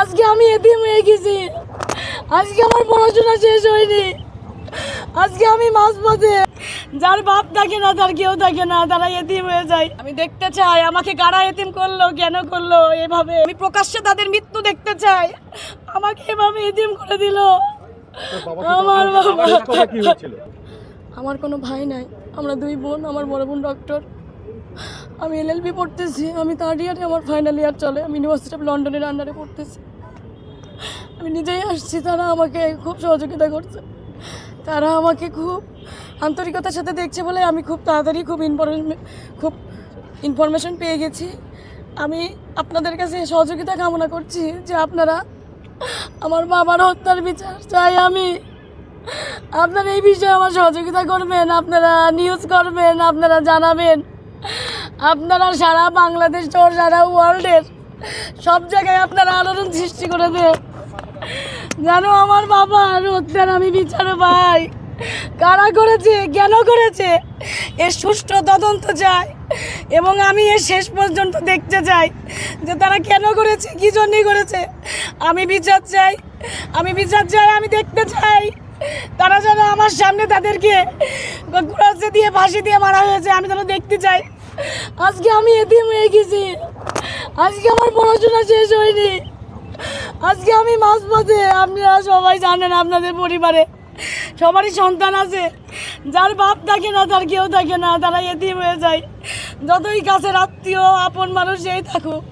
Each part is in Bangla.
আজকে আমি এতিম হয়ে গেছি। আজকে আমার পড়াশোনা শেষ হয়নি। আজকে আমি মাছ পথে যার বাপ থাকে না তার কেউ থাকে না তারা এতিম হয়ে যায়। আমি দেখতে চাই আমাকে কারা এতিম করল কেন করল এভাবে। আমি প্রকাশ্যে তাদের মৃত্যু দেখতে চাই। আমাকে এভাবে এতিম করে দিল। আমার বাবা আমার কোনো ভাই নাই। আমরা দুই বোন আমার বড় বোন ডক্টর আমি এলএলবি পড়তেছি, আমি থার্ড ইয়ারে আমার ফাইনাল ইয়ার চলে, আমি ইউনিভার্সিটি অফ লন্ডনের আন্ডারে পড়তেছি। আমি নিজেই আসছি, তারা আমাকে খুব সহযোগিতা করছে। তারা আমাকে খুব আন্তরিকতার সাথে দেখছে বলে আমি খুব তাড়াতাড়ি খুব ইনফরমেশন খুব ইনফরমেশন পেয়ে গেছি। আমি আপনাদের কাছে সহযোগিতা কামনা করছি যে আপনারা আমার বাবার হত্যার বিচার চাই আমি। আপনারা এই বিষয়ে আমার সহযোগিতা করবেন, আপনারা নিউজ করবেন, আপনারা জানাবেন। আপনারা সারা বাংলাদেশ সহ সারা ওয়ার্ল্ডের সব জায়গায় আপনারা আলোড়ন সৃষ্টি করে দেন। যেন আমার বাবার হত্যার আমি বিচার ভাই। কারা করেছে, কেন করেছে? এর সুষ্ঠু তদন্ত চাই এবং আমি এর শেষ পর্যন্ত দেখতে চাই যে তারা কেন করেছে, কী জন্যই করেছে। আমি বিচার চাই, আমি বিচার চাই, আমি দেখতে চাই। তারা যেন আমার সামনে তাদেরকে কুড়াচ্ছে দিয়ে, ফাঁসি দিয়ে মারা হয়েছে, আমি যেন দেখতে চাই। আজকে আমি এতিম হয়ে গেছি। আজকে আমার পড়াশোনা শেষ হয়নি। আজকে আমি মাছ পথে, আপনারা সবাই জানেন আপনাদের পরিবারে, সবারই সন্তান আছে। যার বাপ থাকে না, তার কেউ থাকে না তারা এতিম হয়ে যায়। যতই কাছের আত্মীয়, আপন মানুষ এই থাকুক,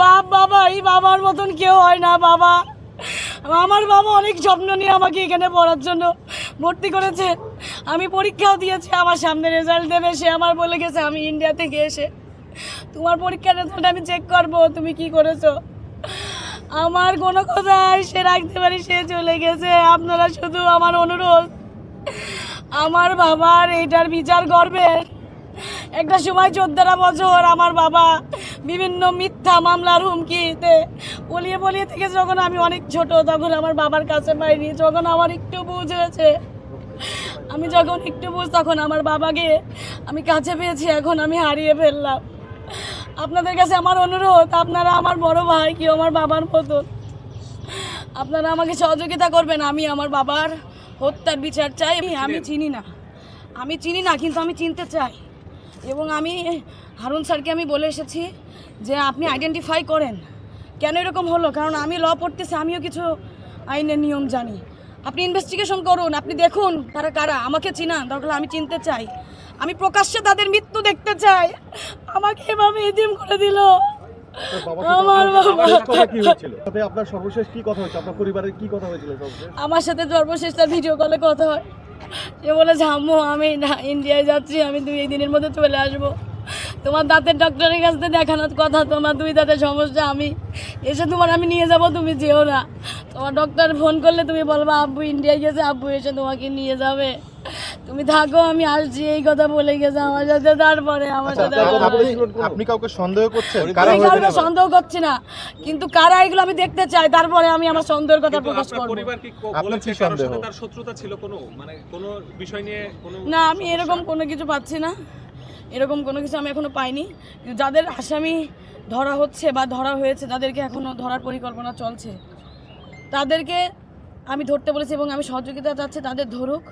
বাপ বাবা এই বাবার মতন কেউ হয় না, বাবা। আমার বাবা অনেক স্বপ্ন নিয়ে আমাকে এখানে পড়ার জন্য ভর্তি করেছে। আমি পরীক্ষাও দিয়েছি, আমার সামনে রেজাল্ট দেবে, সে আমার বলে গেছে, আমি ইন্ডিয়া থেকে এসে তোমার পরীক্ষার রেজাল্ট আমি চেক করব, তুমি কি করেছ? আমার কোনো কথাই সে রাখতে পারি, সে চলে গেছে। আপনারা শুধু আমার অনুরোধ, আমার বাবার এইটার বিচার করবেন। একটা সময় চোদ্দটা বছর আমার বাবা বিভিন্ন মিথ্যা মামলার হুমকিতে। বলিয়ে বলিয়ে থেকে যখন আমি অনেক ছোট তখন আমার বাবার কাছে পাইনি যখন আমার একটু বুঝ হয়েছে। আমি যখন একটু বুঝ তখন আমার বাবাকে আমি কাছে পেয়েছি এখন আমি হারিয়ে ফেললাম। আপনাদের কাছে আমার অনুরোধ আপনারা আমার বড় ভাই কি আমার বাবার মতন আপনারা আমাকে সহযোগিতা করবেন আমি আমার বাবার হত্যার বিচার চাই। আমি আমি চিনি না। আমি চিনি না কিন্তু আমি চিনতে চাই। এবং আমি হারুন স্যারকে আমি বলে এসেছি যে আপনি আইডেন্টিফাই করেন। কেন এরকম হলো? কারণ আমি ল পড়তেছি আমিও কিছু আইনের নিয়ম জানি। আপনি ইনভেস্টিগেশন করুন আপনি দেখুন তারা কারা আমাকে চিনান দরকার আমি চিনতে চাই। আমি প্রকাশ্যে তাদের মৃত্যু দেখতে চাই। আমাকে এভাবে এদিম করে দিল। আমার সাথে সর্বশেষ তার ভিডিও কলে কথা হয়। সে বলেছে, আম্মু, আমি না ইন্ডিয়ায় যাচ্ছি, আমি দুই দিনের মধ্যে চলে আসব। তোমার দাঁতের ডক্টরের কাছ দেখানোর কথা, তোমার দুই দাঁতের সমস্যা, আমি এসে তোমার, আমি নিয়ে যাব, তুমি যেও না। তোমার ডক্টর ফোন করলে তুমি বলবা, আব্বু ইন্ডিয়ায় গেছে, আব্বু এসে তোমাকে নিয়ে যাবে। তুমি থাকো আমি আসছি এই কথা বলে গেছে আমার সাথে তারপরে আমার সাথে আপনি- কাউকে সন্দেহ করছেন? আমি কাউকে সন্দেহ করছি না। কিন্তু কারা এগুলো আমি দেখতে চাই তারপরে আমি আমার সন্দেহের কথা প্রকাশ করব। পরিবার কি ক- আপনার কি সন্দেহ? তার শত্রুতা ছিল কোনো? মানে কোনো বিষয় নিয়ে কোনো না আমি এরকম কোনো কিছু পাচ্ছি না। এরকম কোনো কিছু আমি এখনও পাইনি। যাদের আসামি ধরা হচ্ছে বা ধরা হয়েছে তাদেরকে এখনও ধরার পরিকল্পনা চলছে। তাদেরকে আমি ধরতে বলেছি এবং আমি সহযোগিতা চাচ্ছি তাদের ধরুক।